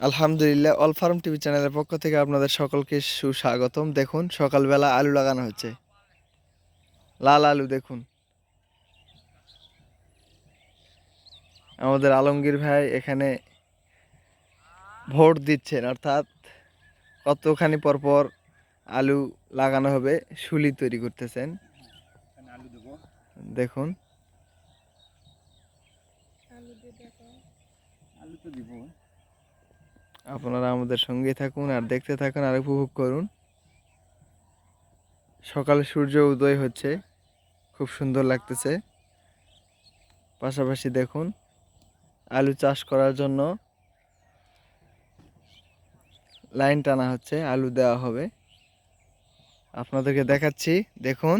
আলহামদুলিল্লাহ, all farm TV চ্যানেলের পক্ষ থেকে আপনাদের সকলকে সুস্বাগতম। দেখুন, সকালবেলা আলু লাগানো হচ্ছে। লাল আলু, দেখুন। আমাদের আলমগীর ভাই এখানে ভোট দিচ্ছেন, অর্থাৎ কতখানি পরপর আলু লাগানো হবে শুলি তৈরি করতেছেন। দেখুন। আলু তো দিব। আপনারা আমাদের সঙ্গে থাকুন আর দেখতে থাকুন, আর উপভোগ করুন। সকালে সূর্য উদয় হচ্ছে, খুব সুন্দর লাগতেছে। পাশাপাশি দেখুন, আলু চাষ করার জন্য লাইন টানা হচ্ছে, আলু দেওয়া হবে। আপনাদেরকে দেখাচ্ছি, দেখুন।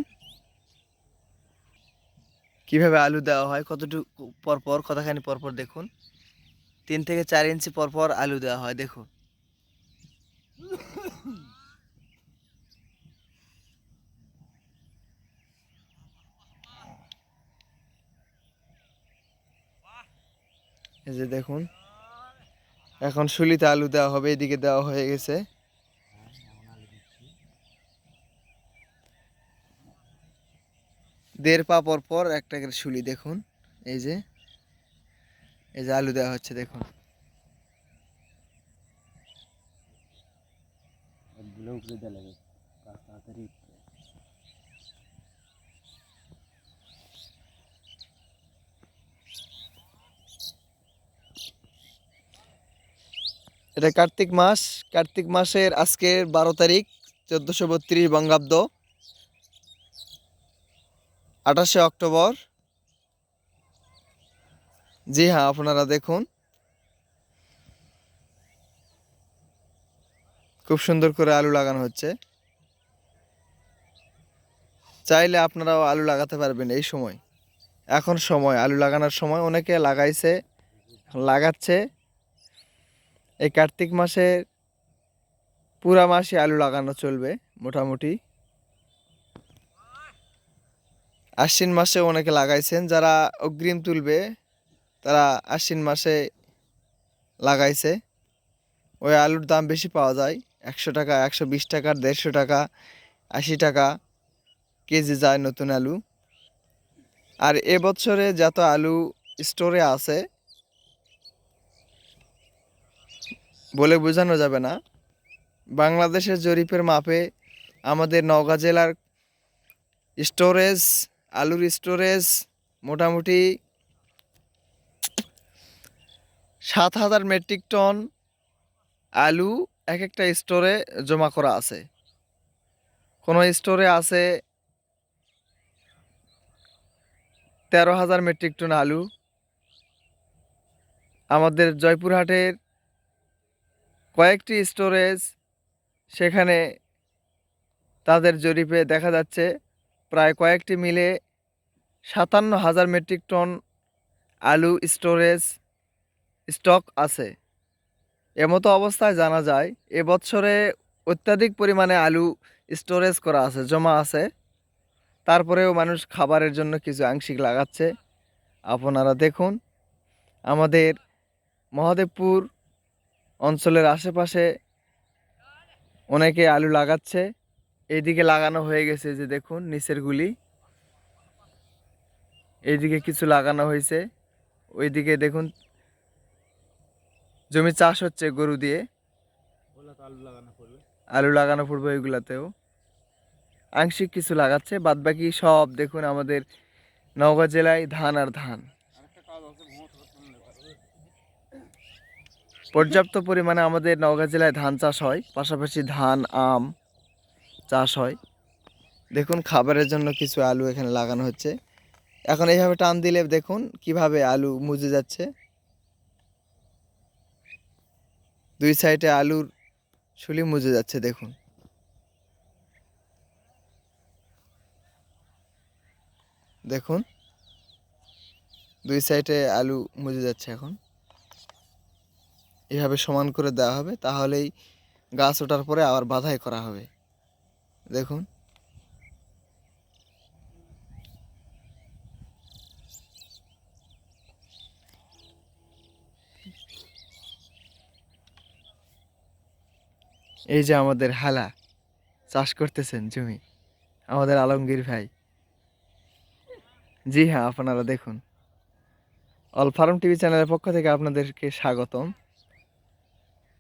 কীভাবে আলু দেওয়া হয়, কতটুকু পরপর, কতখানি পরপর দেখুন। তিন থেকে চার ইঞ্চি পর পর আলু দেওয়া হয় দেখুন এই যে দেখুন, এখন শুলিতে আলু দেওয়া হবে, এদিকে দেওয়া হয়ে গেছে। দেড় পা পর পর একটা করে শুলি, দেখুন, এই যে। এই যে আলু দেওয়া হচ্ছে দেখুন। এটা কার্তিক মাস। কার্তিক মাসের আজকের বারো তারিখ চোদ্দোশো বত্রিশ বঙ্গাব্দ আঠাশে অক্টোবর। জি হ্যাঁ আপনারা দেখুন। খুব সুন্দর করে আলু লাগানো হচ্ছে। চাইলে আপনারাও আলু লাগাতে পারবেন এই সময়। এখন সময়, আলু লাগানোর সময়। অনেকে লাগাইছে, লাগাচ্ছে। এই কার্তিক মাসে পুরা মাসে আলু লাগানো চলবে, মোটামুটি। আশ্বিন মাসে অনেকে লাগাইছেন। যারা অগ্রিম তুলবে তারা আশ্বিন মাসে লাগাইছে। ওই আলুর দাম বেশি পাওয়া যায়। একশো টাকা, একশো বিশ টাকা, দেড়শো টাকা, আশি টাকা কেজি যায় নতুন আলু। আর এবছরে যত আলু স্টোরে আছে, বলে বোঝানো যাবে না। বাংলাদেশের জরিপের মাপে আমাদের নওগাঁ জেলার স্টোরেজ, আলুর স্টোরেজ মোটামুটি সাত হাজার মেট্রিক টন আলু এক একটা স্টোরে জমা করা আছে। কোনো স্টোরে আছে তেরো হাজার মেট্রিক টন আলু। আমাদের জয়পুরহাটের কয়েকটি স্টোরেজ সেখানে তাদের জরিপে দেখা যাচ্ছে, প্রায় কয়েকটি মিলে সাতান্ন হাজার মেট্রিক টন আলু স্টোরেজ স্টক আছে। এমতো অবস্থায় জানা যায় এবছরে অত্যাধিক পরিমাণে আলু স্টোরেজ করা আছে, জমা আছে। তারপরেও মানুষ খাবারের জন্য কিছু আংশিক লাগাচ্ছে। আপনারা দেখুন, আমাদের মহাদেবপুর অঞ্চলের আশেপাশে অনেকে আলু লাগাচ্ছে। এইদিকে লাগানো হয়ে গেছে যে দেখুন, নিচের গুলি। এইদিকে কিছু লাগানো হয়েছে। ওইদিকে দেখুন জমি চাষ হচ্ছে গরু দিয়ে। আলু লাগানো পড়বে। ওইগুলাতেও। আংশিক কিছু লাগাচ্ছে বাদ বাকি সব দেখুন আমাদের নওগাঁ জেলায় ধান আর ধান। পর্যাপ্ত পরিমাণে আমাদের নওগাঁ জেলায় ধান চাষ হয় পাশাপাশি ধান আম চাষ হয়। দেখুন খাবারের জন্য কিছু আলু এখানে লাগানো হচ্ছে। এখন এইভাবে টান দিলে দেখুন কীভাবে আলু মুজে যাচ্ছে। দুই সাইডে আলুর শুলি মুজে যাচ্ছে, দেখুন। দেখুন, দুই সাইডে আলু মুজে যাচ্ছে এখন। এভাবে সমান করে দেওয়া হবে, তাহলেই গাছ ওঠার পরে আবার বাধাই করা হবে। দেখুন। এই যে আমাদের হালা, চাষ করতেছেন জমি, আমাদের আলমগীর ভাই। জি হ্যাঁ আপনারা দেখুন। অল ফার্ম টিভি চ্যানেলের পক্ষ থেকে আপনাদেরকে স্বাগতম।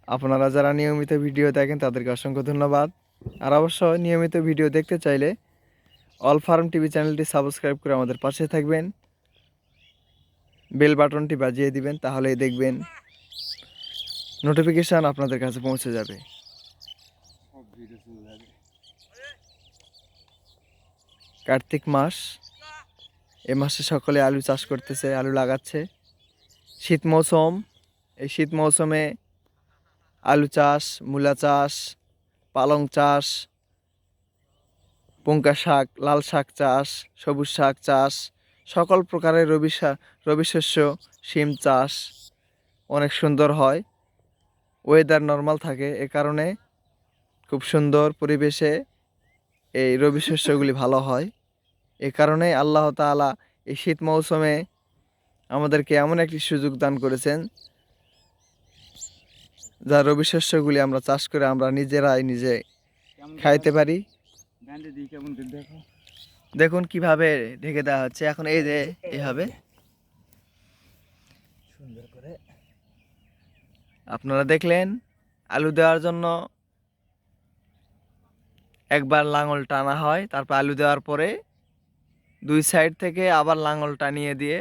আপনারা যারা নিয়মিত ভিডিও দেখেন, তাদেরকে অসংখ্য ধন্যবাদ। আর অবশ্য নিয়মিত ভিডিও দেখতে চাইলে অল ফার্ম টিভি চ্যানেলটি সাবস্ক্রাইব করে আমাদের পাশে থাকবেন। বেল বাটনটি বাজিয়ে দিবেন, তাহলেই দেখবেন নোটিফিকেশান আপনাদের কাছে পৌঁছে যাবে সব ভিডিও চলে যাবে কার্তিক মাস, এ মাসে সকলে আলু চাষ করতেছে, আলু লাগাচ্ছে। শীত মৌসুম, এই শীত মৌসুমে আলু চাষ, মূলা চাষ, পালং চাষ, পুঙ্কা শাক, লাল শাক চাষ, সবুজ শাক চাষ, সকল প্রকারের রবি রবি শস্য, শিম চাষ অনেক সুন্দর হয়। ওয়েদার নর্মাল থাকে এ কারণে। খুব সুন্দর পরিবেশে এই রবি শস্যগুলি ভালো হয়। এ কারণে আল্লাহ তাআলা এই শীত মৌসুমে আমাদেরকে এমন একটি সুযোগ দান করেছেন যা রবি শস্যগুলি আমরা চাষ করে আমরা নিজেরাই নিজে খাইতে পারি। দেখুন কীভাবে ঢেকে দেওয়া হচ্ছে। এখন এই যে এভাবে আপনারা দেখলেন আলু দেওয়ার জন্য একবার লাঙল টানা হয়, তারপর আলু দেওয়ার পরে দুই সাইড থেকে আবার লাঙল টানিয়ে দিয়ে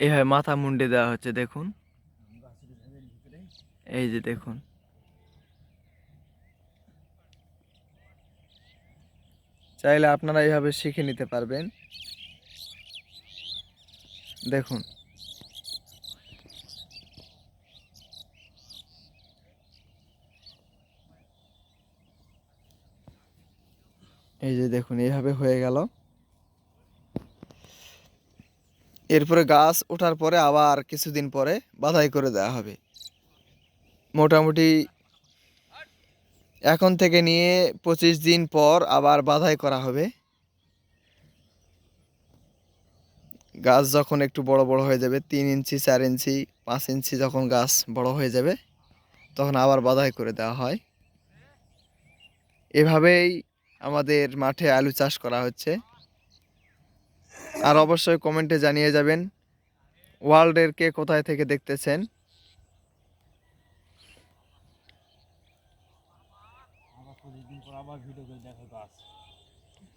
এভাবে মাথা মুন্ডে দেওয়া হচ্ছে, দেখুন। এই যে দেখুন। চাইলে আপনারা এইভাবে শিখে নিতে পারবেন। দেখুন। এই যে দেখুন, এইভাবে হয়ে গেল। এরপরে গাছ ওঠার পরে আবার কিছুদিন পরে বাধাই করে দেওয়া হবে। মোটামুটি এখন থেকে নিয়ে পঁচিশ দিন পর আবার বাধাই করা হবে। গাছ যখন একটু বড় বড় হয়ে যাবে, তিন ইঞ্চি, চার ইঞ্চি, পাঁচ ইঞ্চি যখন গাছ বড় হয়ে যাবে, তখন আবার বাধাই করে দেওয়া হয়। এভাবেই আমাদের মাঠে আলু চাষ করা হচ্ছে। আর অবশ্যই কমেন্টে জানিয়ে যাবেন ওয়ার্ল্ডের কে কোথায় থেকে দেখতেছেন।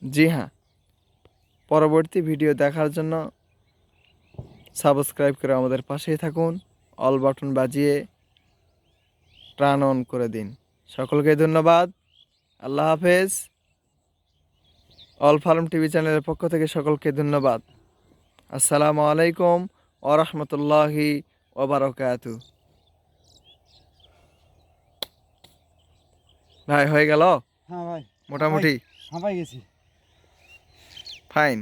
জি হ্যাঁ পরবর্তী ভিডিও দেখার জন্য সাবস্ক্রাইব করে আমাদের পাশেই থাকুন অল বাটন বাজিয়ে প্রাণ অন করে দিন। সকলকে ধন্যবাদ, আল্লাহ হাফেজ। অল ফার্ম টিভি চ্যানেলের পক্ষ থেকে সকলকে ধন্যবাদ। আসসালামু আলাইকুম ওরহমতুল্লাহি ওবরাকাতু ভাই হয়ে গেল? হ্যাঁ ভাই। মোটামুটি। গেছি। ফাইন।